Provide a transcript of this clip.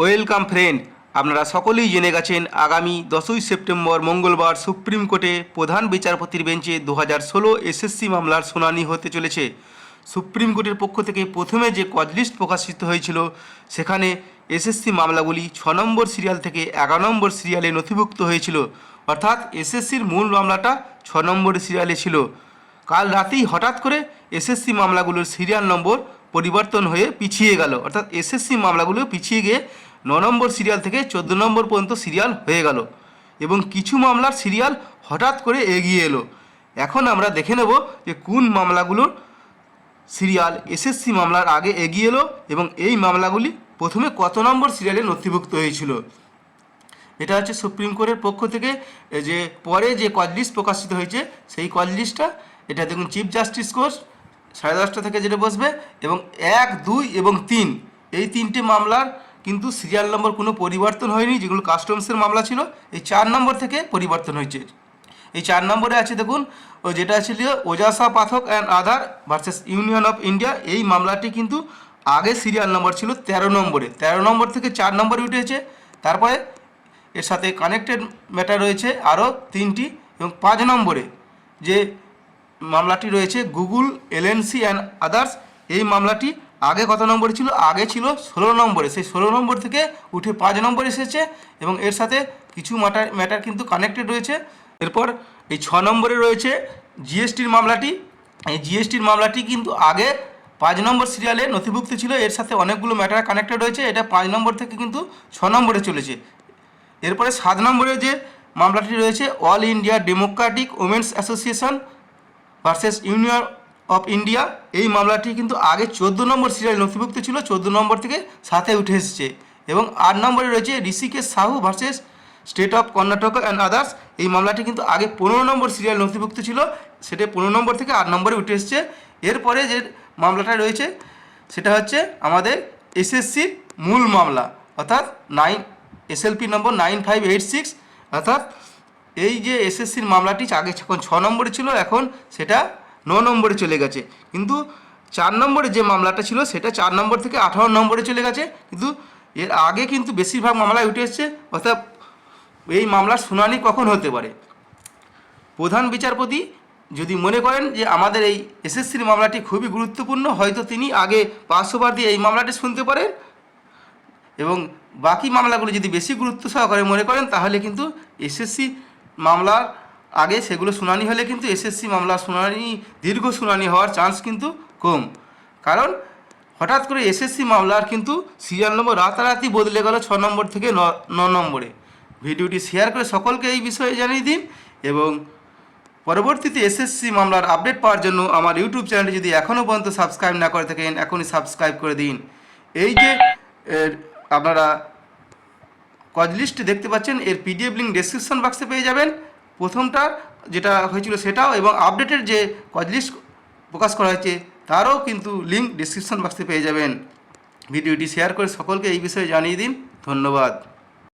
Welcome friend. আপনারা সকলেই জেনে গেছেন, আগামী দশই সেপ্টেম্বর মঙ্গলবার সুপ্রিম কোর্টে প্রধান বিচারপতির বেঞ্চে দু হাজার ষোলো এসএসসি মামলার শুনানি হতে চলেছে। সুপ্রিম কোর্টের পক্ষ থেকে প্রথমে যে কজলিস্ট প্রকাশিত হয়েছিল, সেখানে এসএসসি মামলাগুলি ছ নম্বর সিরিয়াল থেকে এগারো নম্বর সিরিয়ালে নথিভুক্ত হয়েছিল। অর্থাৎ এসএসসির মূল মামলাটা ছ নম্বর সিরিয়ালে ছিল। কাল রাতেই হঠাৎ করে এসএসসি মামলাগুলোর সিরিয়াল নম্বর পরিবর্তন হয়ে পিছিয়ে গেল। অর্থাৎ এসএসসি মামলাগুলো পিছিয়ে গিয়ে ন নম্বর সিরিয়াল থেকে চোদ্দ নম্বর পর্যন্ত সিরিয়াল হয়ে গেল এবং কিছু মামলার সিরিয়াল হঠাৎ করে এগিয়ে এলো। এখন আমরা দেখে নেব যে কোন মামলাগুলোর সিরিয়াল, এসএসসি মামলার আগে এগিয়ে এলো এবং এই মামলাগুলি প্রথমে কত নম্বর সিরিয়ালে নথিভুক্ত হয়েছিল। এটা হচ্ছে সুপ্রিম কোর্টের পক্ষ থেকে যে পরে যে কজলিস্ট প্রকাশিত হয়েছে, সেই কজলিস্টটা এটা দেখুন চিফ জাস্টিস কোর্স সাড়ে দশটা থেকে যেটা বসবে, এবং এক, দুই এবং তিন। এই তিনটে মামলার কিন্তু সিরিয়াল নম্বর কোনো পরিবর্তন হয়নি, যেগুলো কাস্টমসের মামলা ছিল, এই চার নম্বর থেকে পরিবর্তন হয়েছে। এই চার নম্বরে আছে দেখুন, ও যেটা ছিল Ojasa Pathak and Aadhaar versus Union of India এই মামলাটি কিন্তু আগে সিরিয়াল নম্বর ছিল তেরো নম্বরে। তেরো নম্বর থেকে চার নম্বরে উঠেছে, তারপরে এর সাথে কানেক্টেড ম্যাটার রয়েছে আরও তিনটি এবং পাঁচ নম্বরে যে মামলাটি রয়েছে গুগল এলএনসি অ্যান্ড আদার্স এই মামলাটি আগে কত নম্বরে ছিল? আগে ছিল ষোলো নম্বরে। সেই ষোলো নম্বর থেকে উঠে পাঁচ নম্বর এসেছে এবং এর সাথে কিছু ম্যাটার ম্যাটার কিন্তু কানেক্টেড রয়েছে। এরপর এই ছ নম্বরে রয়েছে জিএসটির মামলাটি। এই জিএসটির মামলাটি কিন্তু আগে পাঁচ নম্বর সিরিয়ালে নথিভুক্ত ছিল। এর সাথে অনেকগুলো ম্যাটার কানেক্টেড রয়েছে। এটা পাঁচ নম্বর থেকে কিন্তু ছ নম্বরে চলেছে। এরপরে সাত নম্বরে যে মামলাটি রয়েছে All India Democratic Women's Association versus Union of India এই মামলাটি কিন্তু আগে চোদ্দ নম্বর সিরিয়াল নথিভুক্ত ছিল, চোদ্দ নম্বর থেকে সাথে উঠে এসেছে। এবং আট নম্বরে রয়েছে Rishikesh Sahu versus state of Karnataka and others এই মামলাটি কিন্তু আগে পনেরো নম্বর সিরিয়াল নথিভুক্ত ছিল, সেটা পনেরো নম্বর থেকে আট নম্বরে উঠে এসেছে। এরপরে যে মামলাটা রয়েছে, সেটা হচ্ছে আমাদের এসএসসির মূল মামলা, অর্থাৎ নাইন এসএলপি নম্বর নাইন ফাইভ এইট সিক্স অর্থাৎ এই যে এসএসসির মামলাটি আগে যখন ছ নম্বরে ছিল, এখন সেটা ন নম্বরে চলে গেছে। কিন্তু চার নম্বরে যে মামলাটা ছিল, সেটা চার নম্বর থেকে আঠারো নম্বরে চলে গেছে। কিন্তু এর আগে কিন্তু বেশিরভাগ মামলায় উঠে এসছে, অর্থাৎ এই মামলার শুনানি কখন হতে পারে? প্রধান বিচারপতি যদি মনে করেন যে আমাদের এই এসএসসির মামলাটি খুবই গুরুত্বপূর্ণ, হয়তো তিনি আগে পাঁচশোবার দিয়ে এই মামলাটি শুনতে পারেন। এবং বাকি মামলাগুলো যদি বেশি গুরুত্ব সহকারে মনে করেন, তাহলে কিন্তু এসএসসি মামলার আগে সেগুলো শুনানি হলে কিন্তু এসএসসি মামলার শুনানি, দীর্ঘ শুনানি হওয়ার চান্স কিন্তু কম। কারণ হঠাৎ করে এসএসসি মামলার কিন্তু সিরিয়াল নম্বর রাতারাতি বদলে গেল ছ নম্বর থেকে ন নম্বরে। ভিডিওটি শেয়ার করে সকলকে এই বিষয়ে জানিয়ে দিন এবং পরবর্তীতে এসএসসি মামলার আপডেট পাওয়ার জন্য আমার ইউটিউব চ্যানেলটি যদি এখনও পর্যন্ত সাবস্ক্রাইব না করে থাকেন, এখনই সাবস্ক্রাইব করে দিন। এই যে আপনারা কজ লিস্ট দেখতে পাচ্ছেন, এর পিডিএফ লিঙ্ক ডেসক্রিপশন বক্সে পেয়ে যাবেন। প্রথমটা যেটা হয়েছিল সেটাও এবং আপডেটের যে কজ লিস্ট প্রকাশ করা হয়েছে, তারও কিন্তু লিঙ্ক ডিসক্রিপশন বক্সে পেয়ে যাবেন। ভিডিওটি শেয়ার করে সকলকে এই বিষয়ে জানিয়ে দিন। ধন্যবাদ।